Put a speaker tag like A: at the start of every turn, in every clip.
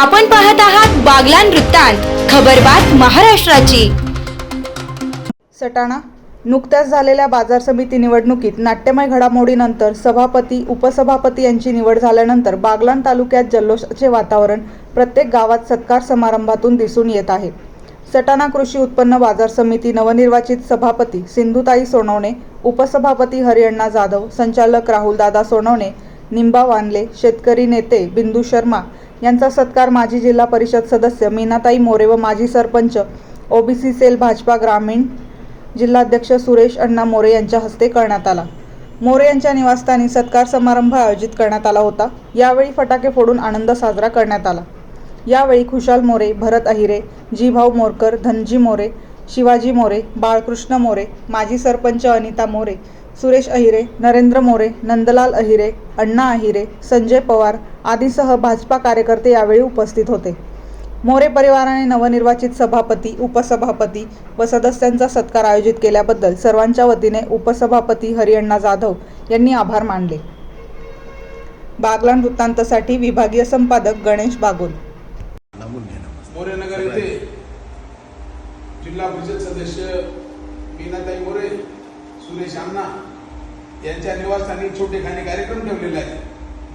A: आपण पाहत आहात बागलान वृत्तांत खबरबात महाराष्ट्राची.
B: सटाणा नुकत्याच झालेल्या बाजार समिती निवडणुकीत नाट्यमय घडामोडीनंतर सभापती उपसभापती यांची निवड झाल्यानंतर बागलाण तालुक्यात जल्लोषाचे वातावरण प्रत्येक गावात सत्कार समारंभातून दिसून येत आहे. सटाणा कृषी उत्पन्न बाजार समिती नवनिर्वाचित सभापती सिंधुताई सोनवणे उपसभापती हरिअण्णा जाधव संचालक राहुलदादा सोनवणे निंबा वानले शेतकरी नेते बिंदू शर्मा यांचा सत्कार माजी जिल्हा परिषद सदस्य मीनाताई मोरे व माजी सरपंच ओबीसी सेल भाजपा ग्रामीण जिल्हाध्यक्ष सुरेश अण्णा मोरे यांच्या हस्ते करण्यात आला. मोरे यांच्या निवासस्थानी सत्कार समारंभ आयोजित करण्यात आला होता. यावेळी फटाके फोडून आनंद साजरा करण्यात आला. यावेळी खुशाल मोरे भरत अहिरे जीभाऊ मोरकर धनजी मोरे शिवाजी मोरे बाळकृष्ण मोरे माजी सरपंच अनिता मोरे सुरेश अहिरे नरेंद्र मोरे नंदलाल अहिरे अण्णा अहिरे संजय पवार आदीसह भाजपा कार्यकर्ते यावेळी उपस्थित होते. मोरे परिवाराने नवनिर्वाचित सभापती उपसभापती व सदस्यांचा सत्कार आयोजित केल्याबद्दल सर्वांच्या वतीने उपसभापती हरिअण्णा जाधव यांनी आभार मानले. बागलाण वृत्तांतसाठी विभागीय संपादक गणेश बागुल.
C: मोरेनगर येथे जिल्हा परिषद सदस्य मीनाताई मोरे सुरेश अण्णा यांच्या निवासस्थानी छोटेखानी कार्यक्रम ठेवलेले आहे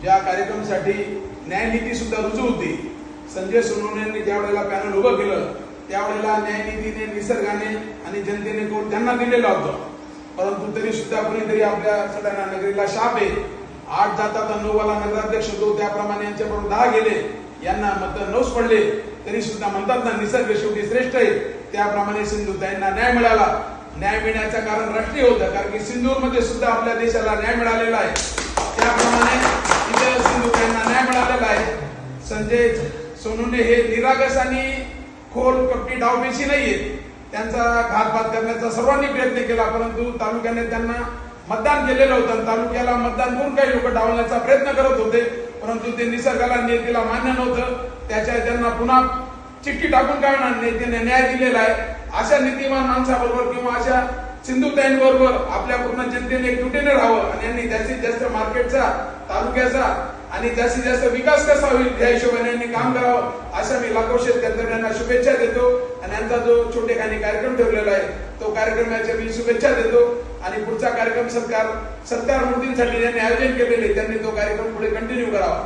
C: ज्या कार्यक्रमासाठी न्यायनीती सुद्धा रुजू होती. संजय सोनवणे यांनी ज्या वेळेला पॅनल उभं केलं. त्यावेळेला न्यायनीतीने निसर्गाने आणि जनतेने कोण त्यांना दिलेला होता. परंतु तरी सुद्धा कुणीतरी आपल्या सटाणा नगरीला शाप आहे. आठ जातात नऊवाला नगराध्यक्ष होतो. त्याप्रमाणे यांच्याबरोबर दहा गेले. यांना मत नऊच पडले. तरी सुद्धा म्हणतात ना निसर्ग शेवटी श्रेष्ठ आहे. त्याप्रमाणे सिंधुताईंना न्याय मिळाला. न्याय मिळण्याचं कारण राष्ट्रीय होतं कारण की सिंधूरमध्ये सुद्धा आपल्या देशाला न्याय मिळालेला आहे. त्याप्रमाणे इथे यांना न्याय मिळालेला आहे. संजय सोनूने हे निरागस आणि खोल कपटी डावपेशी नाहीये. त्यांचा घातपात करण्याचा सर्वांनी प्रयत्न केला परंतु तालुक्याने त्यांना मतदान केलेलं होतं आणि तालुक्याला मतदान करून काही लोक डावण्याचा प्रयत्न करत होते परंतु ते निसर्गाला नियतीला मान्य नव्हतं. त्याच्या त्यांना पुन्हा चिठ्ठी टाकून काय होणार न्याय दिलेला आहे. अशा नीतिमान माणसाबरोबर किंवा अशा सिंधुताईंबरोबर आपल्या पूर्ण जनतेने एकजुटीने राहावं आणि यांनी जास्तीत जास्त मार्केटचा तालुक्याचा आणि जास्तीत जास्त विकास कसा होईल या हिशोबाने यांनी काम करावं अशा मी लाखो शेतकऱ्यांना शुभेच्छा देतो. आणि यांचा जो छोटेखानी कार्यक्रम ठेवलेला आहे तो कार्यक्रमाच्या मी शुभेच्छा देतो. आणि पुढचा कार्यक्रम सत्कार सत्कार मूर्तींसाठी ज्यांनी आयोजन केलेले त्यांनी तो कार्यक्रम पुढे कंटिन्यू करावा.